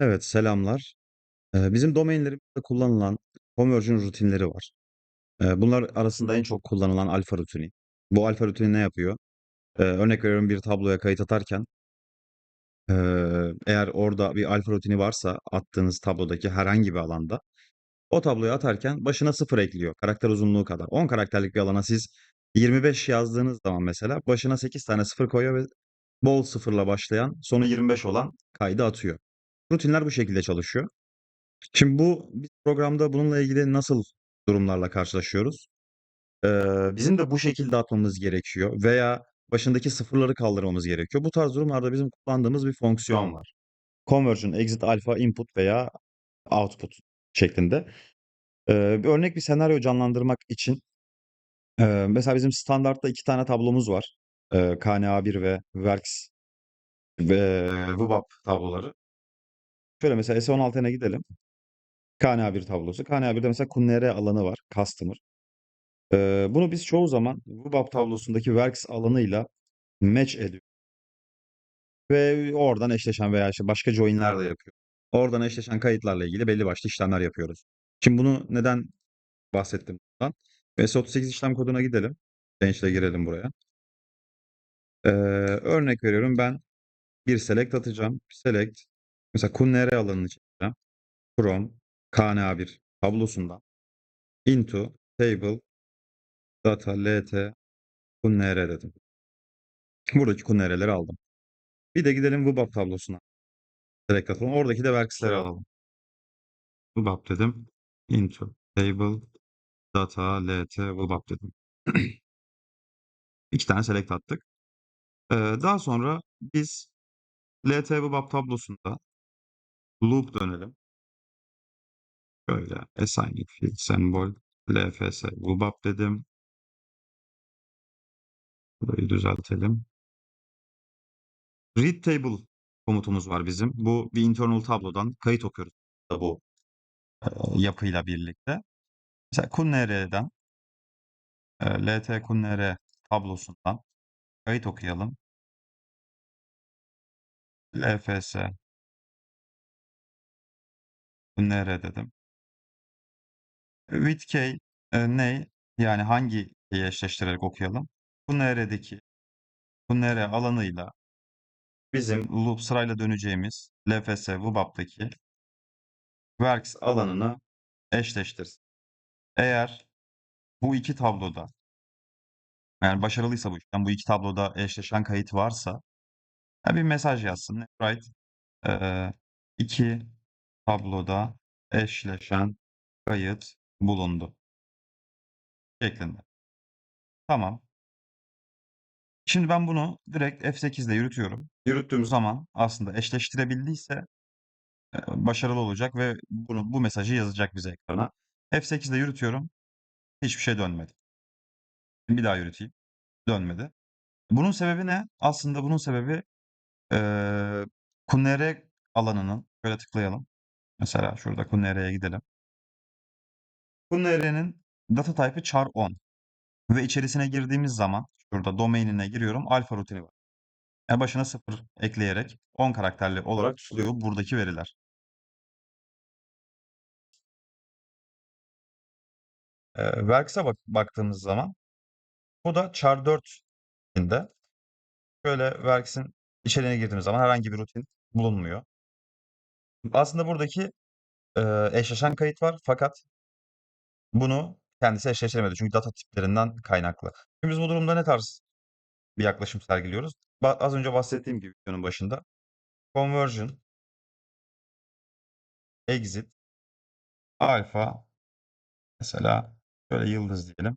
Evet, selamlar. Eee, bizim domainlerimizde kullanılan conversion rutinleri var. Eee, bunlar arasında en çok kullanılan alfa rutini. Bu alfa rutini ne yapıyor? Eee, örnek veriyorum bir tabloya kayıt atarken eee, eğer orada bir alfa rutini varsa attığınız tablodaki herhangi bir alanda o tabloyu atarken başına 0 ekliyor karakter uzunluğu kadar. 10 karakterlik bir alana siz 25 yazdığınız zaman mesela başına 8 tane 0 koyuyor ve bol sıfırla başlayan sonu 25 olan kaydı atıyor. Rutinler bu şekilde çalışıyor. Şimdi bu programda bununla ilgili nasıl durumlarla karşılaşıyoruz? Eee, bizim de bu şekilde atmamız gerekiyor veya başındaki sıfırları kaldırmamız gerekiyor. Bu tarz durumlarda bizim kullandığımız bir fonksiyon var. Conversion, exit alpha, input veya output şeklinde. Eee, bir örnek bir senaryo canlandırmak için eee, mesela bizim standartta iki tane tablomuz var. Eee, KNA1 ve Works ve VBAP tabloları. Şöyle mesela S16'ya gidelim. KNA1 tablosu. KNA1'de mesela Kunere alanı var, customer. Eee, bunu biz çoğu zaman VBAP tablosundaki Works alanıyla match ediyoruz. Ve oradan eşleşen veya işte başka join'ler de yapıyoruz. Oradan eşleşen kayıtlarla ilgili belli başlı işlemler yapıyoruz. Şimdi bunu neden bahsettim bundan? S38 işlem koduna gidelim. Change'le girelim buraya. Eee, örnek veriyorum ben bir select atacağım. Select mesela Kunere alanını çekeceğim. From KNA1 tablosundan into table data lt kunr dedim. Buradaki kunr'leri aldım. Bir de gidelim VBAP tablosuna. Select atalım. Oradaki de works'leri alalım. VBAP dedim. Into table data lt VBAP dedim. İki tane select attık. Ee, daha sonra biz lt VBAP tablosunda loop dönelim. Böyle assigning field symbol lfs VBAP dedim. Burayı düzeltelim. Read table komutumuz var bizim. Bu bir internal tablodan kayıt okuyoruz bu e, yapıyla birlikte. Mesela kunr'den e, lt kunr tablosundan kayıt okuyalım. lfs kunr dedim. With key e, ne? Yani hangi eşleştirerek okuyalım? kunr'deki kunr alanıyla bizim loop sırayla döneceğimiz lfs vbap'taki works alanını eşleştirsin. Eğer bu iki tabloda yani başarılıysa bu işlem, bu iki tabloda eşleşen kayıt varsa bir mesaj yazsın. Write eee, iki tabloda eşleşen kayıt bulundu. Şeklinde. Tamam. Şimdi ben bunu direkt F8 ile yürütüyorum. Yürüttüğüm zaman aslında eşleştirebildiyse e, başarılı olacak ve bunu, bu mesajı yazacak bize ekrana. F8 ile yürütüyorum. Hiçbir şey dönmedi. Bir daha yürüteyim. Dönmedi. Bunun sebebi ne? Aslında bunun sebebi eee Kunere alanının şöyle tıklayalım. Mesela şurada Kunere'ye gidelim. Kunere'nin data type'ı char 10 ve içerisine girdiğimiz zaman şurada domain'ine giriyorum. Alfa rutini var. Yani başına 0 ekleyerek 10 karakterli olarak tutuluyor buradaki veriler. Eee Works'a bak baktığımız zaman bu da char 4 içinde. Şöyle Works'in içeriğine girdiğimiz zaman herhangi bir rutin bulunmuyor. Aslında buradaki eee, eşleşen kayıt var fakat bunu kendisi eşleştiremedi. Çünkü data tiplerinden kaynaklı. Şimdi biz bu durumda ne tarz bir yaklaşım sergiliyoruz? Ba az önce bahsettiğim gibi videonun başında conversion exit alfa mesela şöyle yıldız diyelim.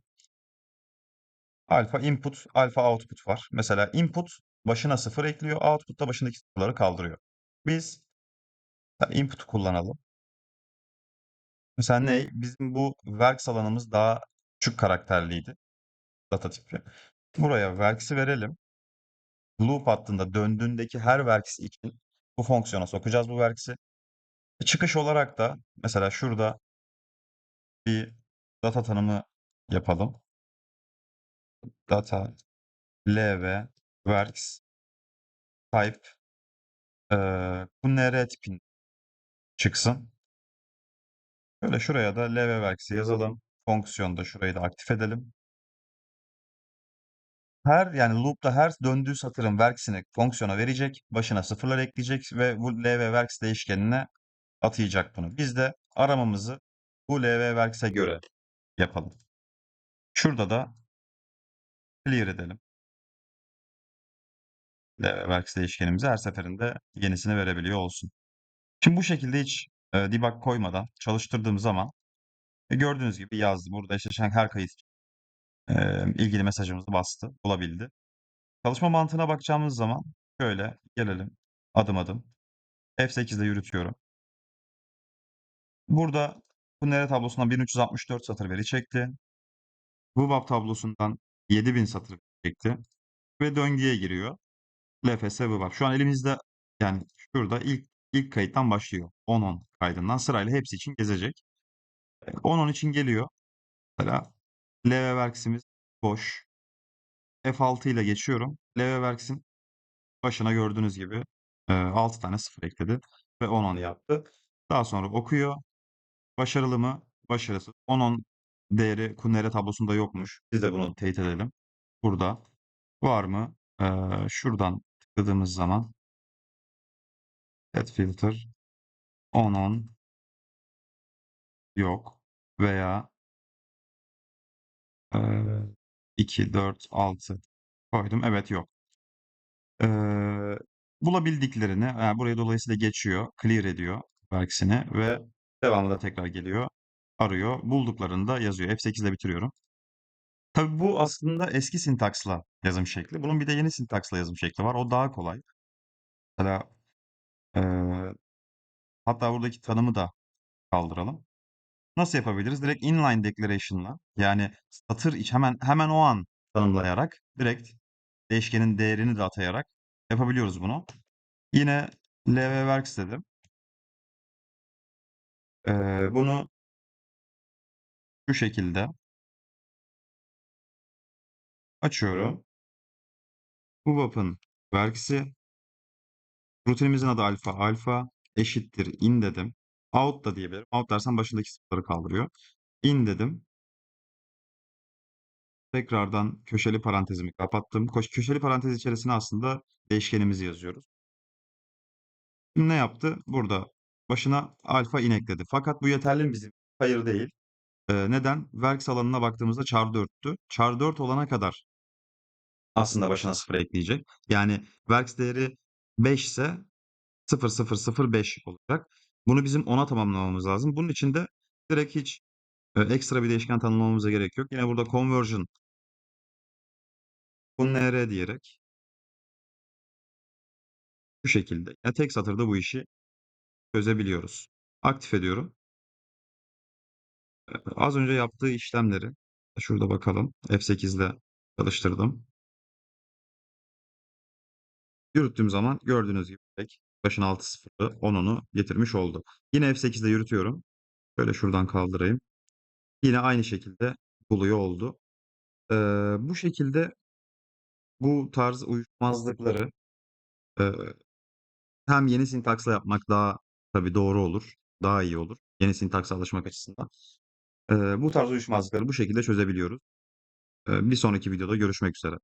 Alfa input, alfa output var. Mesela input başına 0 ekliyor, output da başındaki sıfırları kaldırıyor. Biz input kullanalım. Mesela ne? Bizim bu works alanımız daha küçük karakterliydi. Data tipi. Buraya works'i verelim. Loop hattında döndüğündeki her works için bu fonksiyona sokacağız bu works'i. Çıkış olarak da mesela şurada bir data tanımı yapalım. Data lv works type eee kunr tipinde çıksın. Böyle şuraya da LVWorks'i yazalım. Fonksiyonda şurayı da aktif edelim. Her yani loop'ta her döndüğü satırın works'ini fonksiyona verecek, başına sıfırlar ekleyecek ve bu LVWorks değişkenine atayacak bunu. Biz de aramamızı bu LVWorks'e göre yapalım. Şurada da clear edelim. LVWorks değişkenimizi her seferinde yenisini verebiliyor olsun. Şimdi bu şekilde hiç e, debug koymadan çalıştırdığım zaman e, gördüğünüz gibi yazdı. Burada eşleşen her kayıt e, ilgili mesajımızı bastı, bulabildi. Çalışma mantığına bakacağımız zaman şöyle gelelim adım adım. F8'de yürütüyorum. Burada bu nere tablosundan 1364 satır veri çekti. Bu VAP tablosundan 7000 satır çekti. Ve döngüye giriyor. LFS VAP. Şu an elimizde yani şurada ilk ilk kayıttan başlıyor. 10-10 kaydından sırayla hepsi için gezecek. 10-10 için geliyor. Mesela LVWorks'imiz boş. F6 ile geçiyorum. LVWorks'in başına gördüğünüz gibi e, 6 tane sıfır ekledi ve 10-10 yaptı. Daha sonra okuyor. Başarılı mı? Başarısız. 10-10 değeri Kunere tablosunda yokmuş. Biz de bunu teyit edelim. Burada var mı? Ee, şuradan tıkladığımız zaman set filter 10-10 yok veya e, 2, 4, 6 koydum. Evet yok. Ee, bulabildiklerini, yani buraya dolayısıyla geçiyor, clear ediyor verksini ve devamında tekrar geliyor, arıyor. Bulduklarını da yazıyor. F8 ile bitiriyorum. Tabii bu aslında eski sintaksla yazım şekli. Bunun bir de yeni sintaksla yazım şekli var. O daha kolay. Mesela eee, hatta buradaki tanımı da kaldıralım. Nasıl yapabiliriz? Direkt inline declaration'la yani satır iç hemen hemen o an tanımlayarak direkt değişkenin değerini de atayarak yapabiliyoruz bunu. Yine lvworks dedim. Eee, bunu şu şekilde açıyorum. Bu works'i rutinimizin adı alfa. Alfa eşittir in dedim. Out da diyebilirim. Out dersem başındaki sıfırları kaldırıyor. In dedim. Tekrardan köşeli parantezimi kapattım. Köşeli parantez içerisine aslında değişkenimizi yazıyoruz. Şimdi ne yaptı? Burada başına alfa in ekledi. Fakat bu yeterli mi bizim? Hayır değil. Ee, neden? Works alanına baktığımızda char 4'tü. Char 4 olana kadar aslında başına sıfır ekleyecek. Yani works değeri 5 ise 0005 olacak. Bunu bizim 10'a tamamlamamız lazım. Bunun için de direkt hiç e, ekstra bir değişken tanımlamamıza gerek yok. Yine burada conversion nr diyerek bu şekilde yani tek satırda bu işi çözebiliyoruz. Aktif ediyorum. E, Az önce yaptığı işlemleri şurada bakalım. F8 ile çalıştırdım. Yürüttüğüm zaman gördüğünüz gibi tek başına 6 sıfırı 10'unu getirmiş oldu. Yine F8'de yürütüyorum. Şöyle şuradan kaldırayım. Yine aynı şekilde buluyor oldu. Ee, bu şekilde bu tarz uyuşmazlıkları e, hem yeni sintaksla yapmak daha tabii doğru olur. Daha iyi olur. Yeni sintaksa alışmak açısından. Ee, bu tarz uyuşmazlıkları bu şekilde çözebiliyoruz. Ee, bir sonraki videoda görüşmek üzere.